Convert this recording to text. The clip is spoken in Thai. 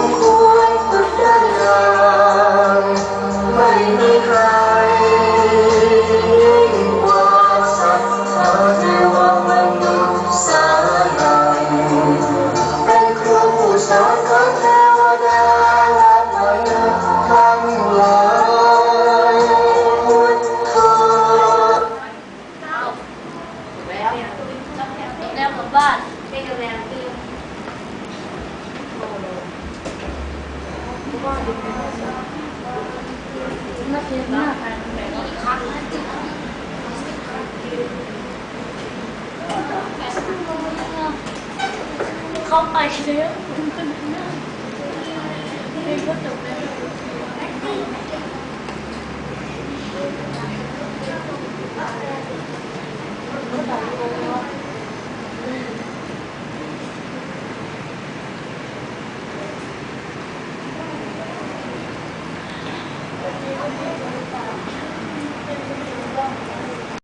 มควรฝึกด้อย่างไม่มีใครยิ่งกว่าศรัทธาเทวมนุษย์สานังเป็นครูผู้สอนของเทวดาและมนุษย์ทั้งหลายพุทโธแล้วกลับบ้านเป็นกำลังคือมาเทียบหน้ากันเข้าไปแล้วเพลงก็จบแล้วเ